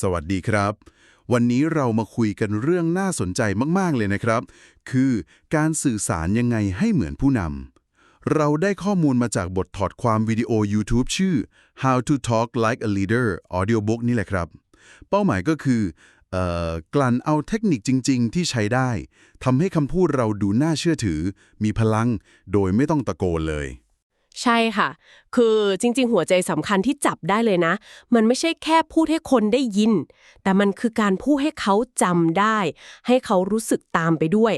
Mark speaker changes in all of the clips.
Speaker 1: สวัสดีครับ วันนี้เรามาคุยกันเรื่องน่าสนใจมาก ๆ เลยนะครับ คือการสื่อสารยังไงให้เหมือนผู้นำ เราได้ข้อมูลมาจากบทถอดความวิดีโอ YouTube ชื่อ How to Talk Like a Leader Audiobook นี่แหละครับ เป้าหมายก็คือเอ่อกลั่นเอาเทคนิคจริง ๆ ที่ใช้ได้ทำให้คำพูดเราดูน่าเชื่อถือ มีพลัง โดยไม่ต้องตะโกนเลย
Speaker 2: ใช่ค่ะ คือจริง ๆ หัวใจสำคัญที่จับได้เลยนะ มันไม่ใช่แค่พูดให้คนได้ยิน แต่มันคือการพูดให้เขาจำได้ ให้เขารู้สึกตามไปด้วย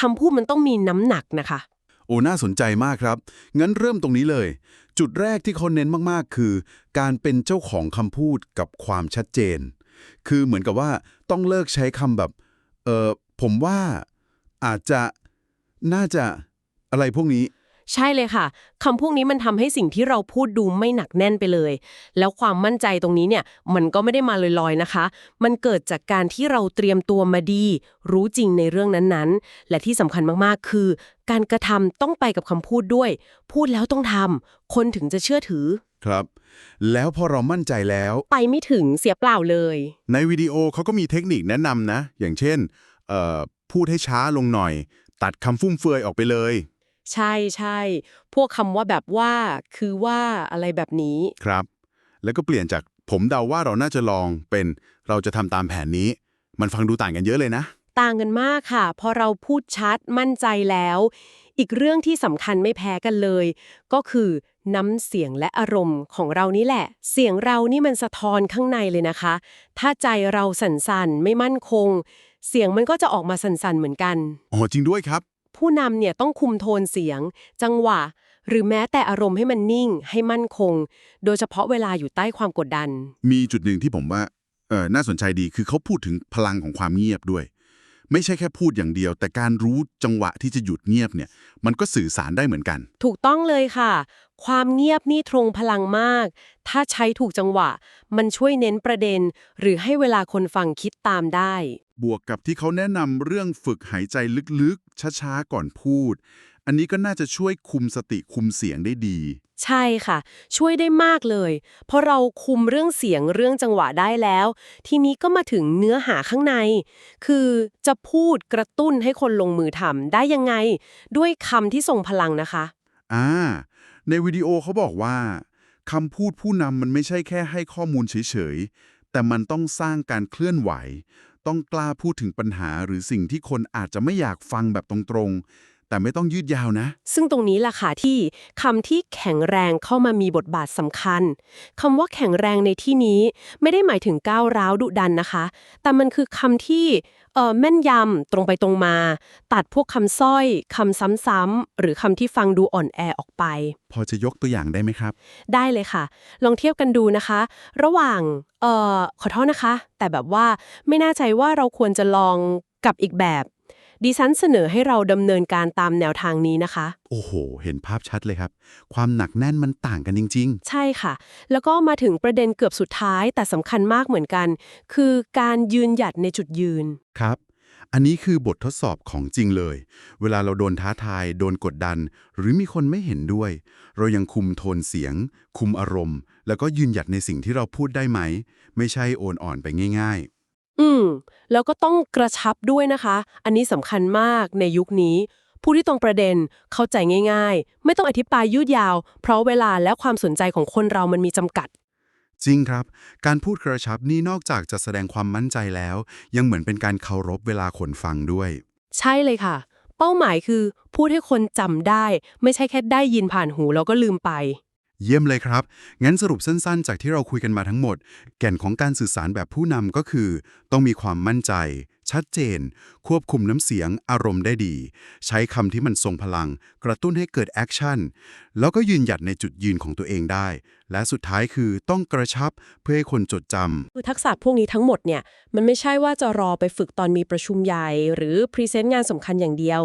Speaker 2: คำพูดมันต้องมีน้ำหนักนะคะ
Speaker 1: โอ้น่าสนใจมากครับ งั้นเริ่มตรงนี้เลย จุดแรกที่เขาเน้นมากๆ คือ การเป็นเจ้าของคำพูดกับความชัดเจน คือเหมือนกับว่าต้องเลิกใช้คำแบบเออผมว่าอาจจะน่าจะอะไรพวกนี้
Speaker 2: ใช่เลยค่ะคำพวกนี้มันทำให้สิ่งที่เราพูดดูไม่หนักแน่นไปเลย แล้วความมั่นใจตรงนี้เนี่ยมันก็ไม่ได้มาลอยๆนะคะ มันเกิดจากการที่เราเตรียมตัวมาดี รู้จริงในเรื่องนั้นๆ และที่สำคัญมากๆ คือ การกระทำต้องไปกับคำพูดด้วย พูดแล้วต้องทำคนถึงจะเชื่อถือ
Speaker 1: ครับ แล้วพอเรามั่นใจแล้ว
Speaker 2: ไปไม่ถึงเสียเปล่าเลย
Speaker 3: ในวิดีโอเขาก็มีเทคนิคแนะนำนะ อย่างเช่นเอ่อพูดให้ช้าลงหน่อย ตัดคำฟุ่มเฟือยออกไปเลย
Speaker 2: ใช่ใช่พวกคำว่าแบบว่า คือว่าอะไรแบบนี้
Speaker 3: ครับ แล้วก็เปลี่ยนจากผมเดาว่าเราน่าจะลองเป็นเราจะทำตามแผนนี้ มันฟังดูต่างกันเยอะเลยนะ
Speaker 2: ต่างกันมากค่ะ พอเราพูดชัดมั่นใจแล้ว อีกเรื่องที่สำคัญไม่แพ้กันเลย ก็คือน้ำเสียงและอารมณ์ของเรานี่แหละ เสียงเรานี่มันสะท้อนข้างในเลยนะคะ ถ้าใจเราสั่นๆ ไม่มั่นคง เสียงมันก็จะออกมาสั่นๆเหมือนกัน
Speaker 3: อ๋อจริงด้วยครับ
Speaker 2: ผู้นำเนี่ยต้องคุมโทนเสียง จังหวะ หรือแม้แต่อารมณ์ให้มันนิ่ง ให้มั่นคง โดยเฉพาะเวลาอยู่ใต้ความกดดัน
Speaker 3: มีจุดหนึ่งที่ผมว่าเออน่าสนใจดีคือเขาพูดถึงพลังของความเงียบด้วย ไม่ใช่แค่พูดอย่างเดียว แต่การรู้จังหวะที่จะหยุดเงียบเนี่ย มันก็สื่อสารได้เหมือนกัน
Speaker 2: ถูกต้องเลยค่ะ ความเงียบนี่ตรงพลังมาก ถ้าใช้ถูกจังหวะ มันช่วยเน้นประเด็น หรือให้เวลาคนฟังคิดตามได้
Speaker 3: บวกกับที่เขาแนะนำเรื่องฝึกหายใจลึกๆ ช้าๆ ก่อนพูด อันนี้ก็น่าจะช่วยคุมสติคุมเสียงได้ดี
Speaker 2: ใช่ค่ะ ช่วยได้มากเลย เพราะเราคุมเรื่องเสียงเรื่องจังหวะได้แล้ว ทีนี้ก็มาถึงเนื้อหาข้างใน คือจะพูดกระตุ้นให้คนลงมือทำได้ยังไง ด้วยคำที่ทรงพลังนะคะ
Speaker 3: อ่า ในวิดีโอเขาบอกว่าคำพูดผู้นำมันไม่ใช่แค่ให้ข้อมูลเฉยๆ แต่มันต้องสร้างการเคลื่อนไหว ต้องกล้าพูดถึงปัญหาหรือสิ่งที่คนอาจจะไม่อยากฟังแบบตรงๆ แต่ไม่ต้องยืดยาวนะ
Speaker 2: ซึ่งตรงนี้ล่ะค่ะที่คำที่แข็งแรงเข้ามามีบทบาทสำคัญคำว่าแข็งแรงในที่นี้ไม่ได้หมายถึงก้าวร้าวดุดันนะคะ แต่มันคือคำที่เอ่อแม่นยำตรงไปตรงมา ตัดพวกคำสร้อยคำซ้ำๆหรือคำที่ฟังดูอ่อนแอออกไป
Speaker 3: พอจะยกตัวอย่างได้ไหมครับ
Speaker 2: ได้เลยค่ะ ลองเทียบกันดูนะคะ ระหว่างเอ่อขอโทษนะคะ แต่แบบว่าไม่แน่ใจว่าเราควรจะลองกับอีกแบบ ดิฉันเสนอให้เราดำเนินการตามแนวทางนี้นะคะ
Speaker 3: โอ้โห เห็นภาพชัดเลยครับ ความหนักแน่นมันต่างกันจริง
Speaker 2: ใช่ค่ะ แล้วก็มาถึงประเด็นเกือบสุดท้ายแต่สำคัญมากเหมือนกัน คือการยืนหยัดในจุดยืน
Speaker 3: ๆ ครับ อันนี้คือบททดสอบของจริงเลย เวลาเราโดนท้าทาย โดนกดดัน หรือมีคนไม่เห็นด้วย เรายังคุมโทนเสียง คุมอารมณ์ แล้วก็ยืนหยัดในสิ่งที่เราพูดได้ไหม ไม่ใช่โอนอ่อนไปง่าย
Speaker 2: อืม แล้วก็ต้องกระชับด้วยนะคะ อันนี้สำคัญมากในยุคนี้ ผู้ที่ตรงประเด็นเข้าใจง่าย ๆ ไม่ต้องอธิบายยืดยาว เพราะเวลาและความสนใจของคนเรามันมีจำกัด
Speaker 3: ๆจริงครับ การพูดกระชับนี่นอกจากจะแสดงความมั่นใจแล้ว ยังเหมือนเป็นการเคารพเวลาคนฟังด้วย
Speaker 2: ใช่เลยค่ะ เป้าหมายคือ พูดให้คนจำได้ ไม่ใช่แค่ได้ยินผ่านหูแล้วก็ลืมไป
Speaker 3: เยี่ยมเลยครับ งั้นสรุปสั้นๆ จากที่เราคุยกันมาทั้งหมด แก่นของการสื่อสารแบบผู้นำก็คือ ต้องมีความมั่นใจ ชัดเจน ควบคุมน้ำเสียงอารมณ์ได้ดี ใช้คำที่มันทรงพลัง กระตุ้นให้เกิดแอคชั่น แล้วก็ยืนหยัดในจุดยืนของตัวเองได้ และสุดท้ายคือต้องกระชับเพื่อให้คนจดจำ
Speaker 2: คือทักษะพวกนี้ทั้งหมดเนี่ย มันไม่ใช่ว่าจะรอไปฝึกตอนมีประชุมใหญ่ หรือพรีเซนต์งานสำคัญอย่างเดียว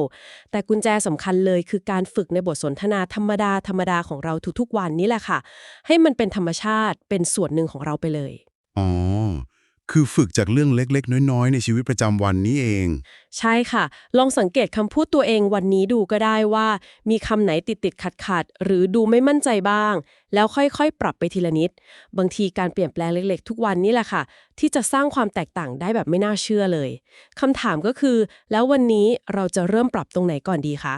Speaker 2: แต่กุญแจสำคัญเลยคือการฝึกในบทสนทนาธรรมดาธรรมดาของเราทุกๆวันนี่แหละค่ะ ให้มันเป็นธรรมชาติเป็นส่วนหนึ่งของเราไปเลย
Speaker 3: อ๋อ คือฝึกจากเรื่องเล็กๆ น้อยๆ ในชีวิตประจำวันนี้เอง
Speaker 2: ใช่ค่ะ ลองสังเกตคำพูดตัวเองวันนี้ดูก็ได้ว่า มีคำไหนติดติดขัดขัดๆหรือดูไม่มั่นใจบ้าง แล้วค่อยๆ ปรับไปทีละนิด บางทีการเปลี่ยนแปลงเล็กๆ ทุกวันนี่แหละค่ะ ที่จะสร้างความแตกต่างได้แบบไม่น่าเชื่อเลยคำถามก็คือ แล้ววันนี้เราจะเริ่มปรับตรงไหนก่อนดีคะ